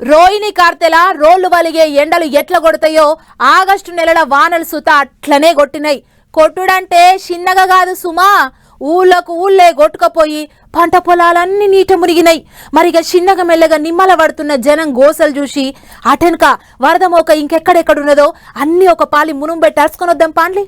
రోహిణి కార్తెల రోళ్ళు వలిగే ఎండలు ఎట్ల కొడతాయో ఆగస్టు నెలల వానలు సుత అట్లనే కొట్టినాయి. కొట్టుడంటే చిన్నగా కాదు సుమా. ఊళ్ళకు ఊళ్ళే కొట్టుకపోయి పంట పొలాలన్నీ నీట మునిగినాయి. మరిగా చిన్నగా మెల్లగా నిమ్మల పడుతున్న జనం గోసలు చూసి అటెనక వరద మోక ఇంకెక్కడెక్కడున్నదో అన్నీ ఒక పాలి మునుంబెట్టి అరుచుకొని వద్దాం పాండ్లీ.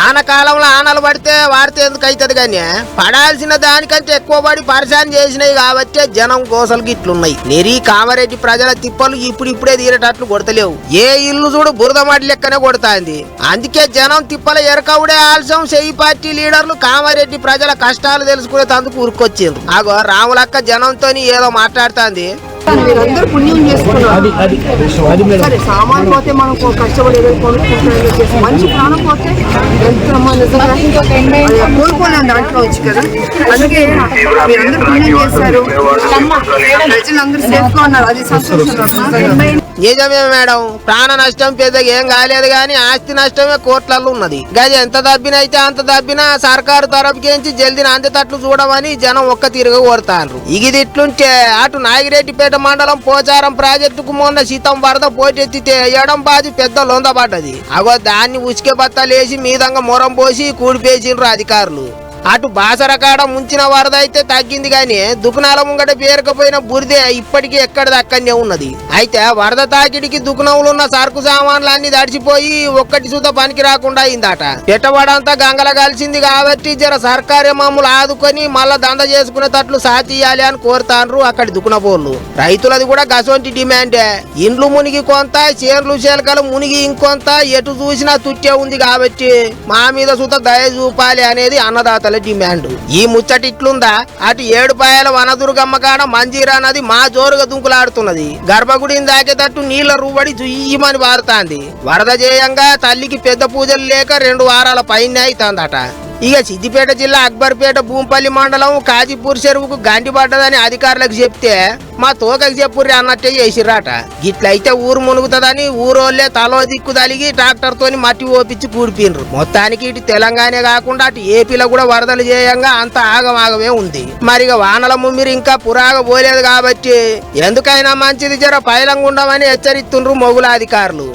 ఆనకాలంలో ఆనలు పడితే వాడితే ఎందుకు అవుతుంది కానీ? పడాల్సిన దానికంటే ఎక్కువ పడి పరిశాన్ చేసినాయి కాబట్టి జనం గోసలు గిట్లున్నాయి. నిరీ కామారెడ్డి ప్రజల తిప్పలు ఇప్పుడు ఇప్పుడే తీరేటట్లు కొడతలేవు. ఏ ఇల్లు చూడు బురద లెక్కనే కొడతాంది. అందుకే జనం తిప్పల ఎరకవుడే ఆలస్యం చెయ్యి పార్టీ లీడర్లు కామారెడ్డి ప్రజల కష్టాలు తెలుసుకునే తందుకు ఉరుకొచ్చిండ్రు. ఆగో రాములక్క జనంతోని ఏదో మాట్లాడుతుంది. మీరందరూ పుణ్యం చేసుకున్నారు. సరే సామాన్ పోతే మనం కో- కష్టపడి ఏదో కొనుక్కుంటున్నాం. మనిషి ప్రాణం పోతే ఎంత దాంట్లో వచ్చి కదా. అందుకే మీరందరూ పుణ్యం చేశారు. ప్రజలందరూ సేఫ్గా ఉన్నారు. అది సంతోషం నిజమే మేడం. ప్రాణ నష్టం పెద్దగా ఏం కాలేదు కానీ ఆస్తి నష్టమే కోట్లలో ఉన్నది. గది ఎంత దబ్బినైతే అంత దబ్బినా సర్కారు తరపుకేంచి జల్దిన అందేటట్లు చూడమని జనం ఒక్క తీరుగా కోరుతారు ఇది ఇట్లుంటే అటు నాగిరెడ్డిపేట మండలం పోచారం ప్రాజెక్టుకు మొన్న శీతం వరద పోటెత్తితే ఎడం బాది పెద్ద లొందబడ్డది. అగో దాన్ని ఉచికే బత్తలేసి మీదంగా మొరం పోసి కూడిపేసిండ్రు అధికారులు. అటు బాసరకాడ ముంచిన వరద అయితే తగ్గింది కానీ దుకుణాల ముంగట పేరుకపోయిన బురిదే ఇప్పటికీ ఎక్కడిది అక్కడనే ఉన్నది. అయితే వరద తాకిడికి దుకుణంలో ఉన్న సరుకు సామాన్లన్నీ దడిచిపోయి ఒక్కటి సుత పనికి రాకుండా అయిందట. పెట్టబడంతా గంగల కలిసింది కాబట్టి జర సర్కారే మమ్మల్ని ఆదుకొని మళ్ళా దంద చేసుకునేటట్లు సాతియాలి అని కోరుతాన్రు అక్కడి దుకుణపోళ్ళు రైతులది కూడా గసొంటి డిమాండే. ఇండ్లు మునిగి కొంత చేర్లు చేలకలు మునిగి ఇంకొంత ఎటు చూసినా తుట్టే ఉంది కాబట్టి మా మీద సుత దయ చూపాలి అనేది అన్నదాతలు డిమాండ్. ఈ ముచ్చటి ఇట్లుందా? అటు ఏడుపాయల వనదుర్గమ్మ కాడ మంజీరా నది మా జోరుగా దుంకులాడుతున్నది. గర్భగుడిని దాకేటట్టు నీళ్ళ రూబడి జుయ్యమని వారుతాంది వరద చేయంగా తల్లికి పెద్ద పూజలు లేక రెండు వారాల పైన అవుతుందట ఇక సిద్దిపేట జిల్లా అక్బర్పేట భూంపల్లి మండలం కాజీపూర్ చెరువుకు గాంధీ పడ్డదని అధికారులకు చెప్తే మా తోకకి చెప్పుర్రి అన్నట్టే చేసిర్రాట. గిట్లయితే ఊరు మునుగుతుందని ఊరోళ్ళే తలో దిక్కు తలిగి ట్రాక్టర్ తోని మట్టి ఓపించి కూడిపిండ్రు మొత్తానికి ఇటు తెలంగాణ కాకుండా అటు ఏపీలో కూడా వరదలు చేయంగా అంత ఆగమాగమే ఉంది. మరి ఇక వానల ముమ్మిరి ఇంకా పురాగ పోలేదు కాబట్టి ఎందుకైనా మంచిది జర పైలంగా ఉండమని హెచ్చరిస్తుండ్రు మొగుల అధికారులు